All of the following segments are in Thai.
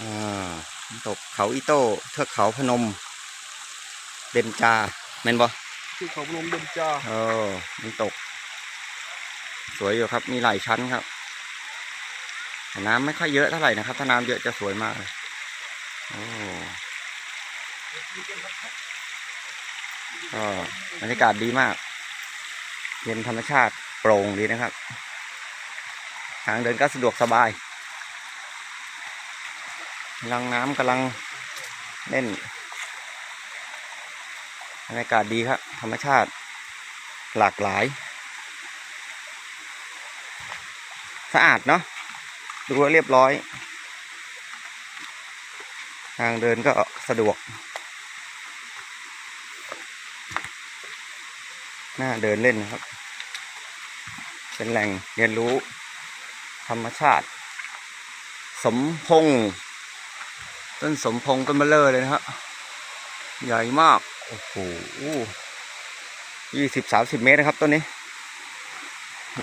อ่าน้ำตกเขาอิโต้เทือกเขาพนม เบนจาแม่นบ่ที่เขาพนมเบญจาเออน้ำตก สวยอยู่ครับ มีหลายชั้นครับแต่น้ำไม่ค่อยเยอะเท่าไหร่นะครับ ถ้าน้ำเยอะจะสวยมากเลยโอ้ก็บรรยากาศดีมาก เย็นธรรมชาติโปร่งดีนะครับ ทางเดินก็สะดวกสบาย ลังน้ำกำลังเล่นบรรยากาศดีครับ ธรรมชาติหลากหลาย สะอาดเนาะดูว่าเรียบร้อย ทางเดินก็สะดวก น่าเดินเล่นนะครับ เป็นแหล่งเรียนรู้ ธรรมชาติ สมพงษ์ ต้นสมพงต้นเบลเลอร์เลยนะครับใหญ่มาก โอ้โหยี่สิบสามสิบเมตรนะครับต้นนี้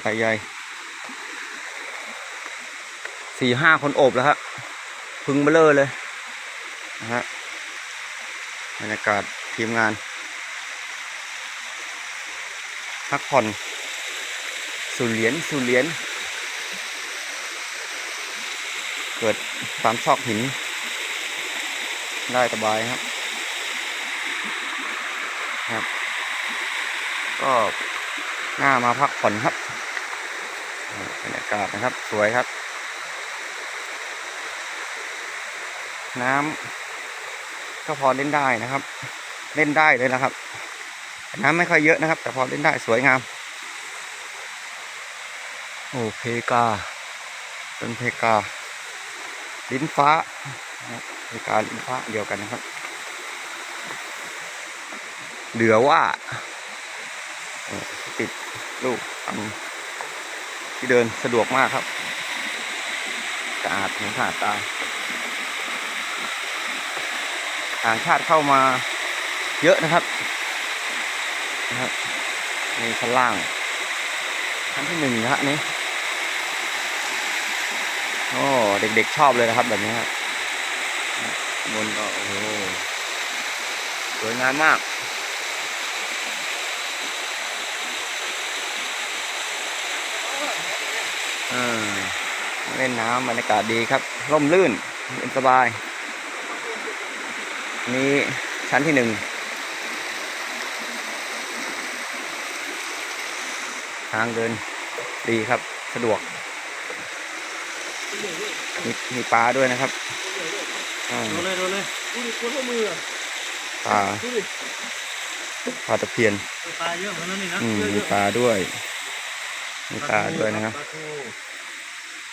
ใหญ่ใหญ่สี่ห้าคนโอบแล้วครับพึงเบลเลอร์เลยนะฮะบรรยากาศทีมงานพักผ่อนสูเหรียญสูเหรียญเกิดตามซอกหิน ได้สบายครับ ครับ ก็น่ามาพักผ่อนครับบรรยากาศนะครับ สวยครับ น้ำก็พอเล่นได้นะครับ เล่นได้เลยนะครับ น้ำไม่ค่อยเยอะนะครับ แต่พอเล่นได้สวยงามโอ้เพกาต้นเพกา ลิ้นฟ้า นะครับเพกาลิ้นฟ้าเดียวกันนะครับ เหลือว่าติดลูกทำที่เดินสะดวกมากครับสะอาดเห็นสะอาดตาต่างชาติเข้ามาเยอะนะครับนะครับนี่ชั้นล่างชั้นที่หนึ่งนะฮะนนี้โอ้เด็กๆชอบเลยนะครับแบบนี้ครับ บนก็โอ้โหสวยงามมากอ่าเล่นน้ำบรรยากาศดีครับ ร่มรื่นเย็นสบาย นี่ชั้นที่หนึ่งทางเดินดีครับ สะดวก มีมีปลาด้วยนะครับ โดนเลยโดนเลยดูดิคนละมืออะปลาดูดิปลาตะเพียนปลาเยอะเหมือนกันนี่นะอืมเยอะมีๆปลาด้วยมีปลาด้วยนะครับปลาทู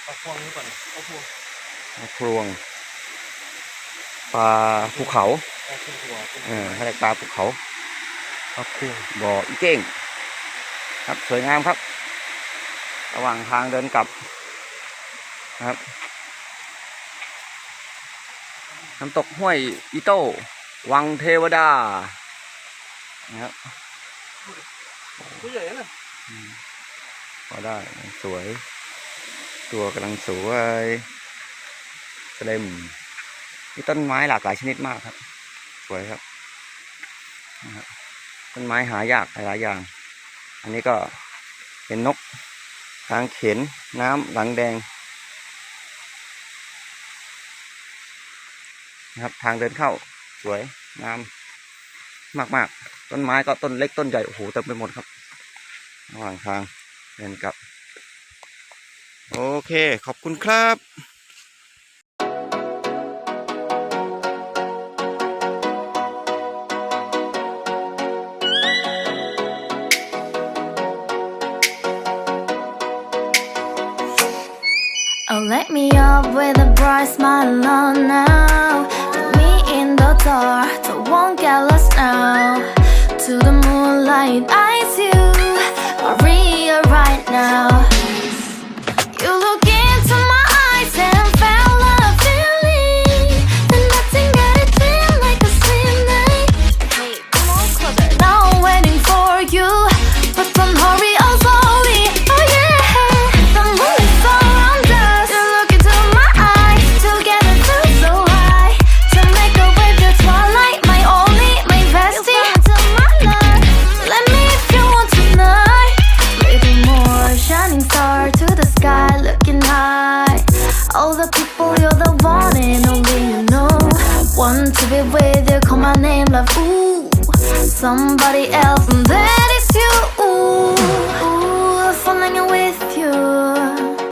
ปลาพวงหรือเปล่าเนี่ยปลาพวงปลาพรวงปลาภูเขาปลาทูหัวเออเขาเรียกปลาภูเขาปลาพวงบ่ออีเก้งครับสวยงามครับ ระหว่างทางเดินกลับนะครับ น้ำตกห้วยอีโต้ วังเทวดานะครับตัวใหญ่นะอืมพอได้สวย ตัวกำลังสวยเต็มมีต้นไม้หลากหลายชนิดมากครับ สวยครับนะครับต้นไม้หายากหลายๆอย่าง อันนี้ก็เป็นนกทางเข็นน้ำหลังแดง นะครับ ทางเดินเข้าสวยงามมากๆ ต้นไม้ก็ต้นเล็กต้นใหญ่ โอ้โหเต็มไปหมดครับระหว่างทางเดินกลับ โอเค ขอบคุณครับ Oh, let me up with a bright smile on now. star That won't get lost now. To the moonlight eyes you Are real right now. one to be with you. Call my name, love, ooh, somebody else, and that is you. Ooh.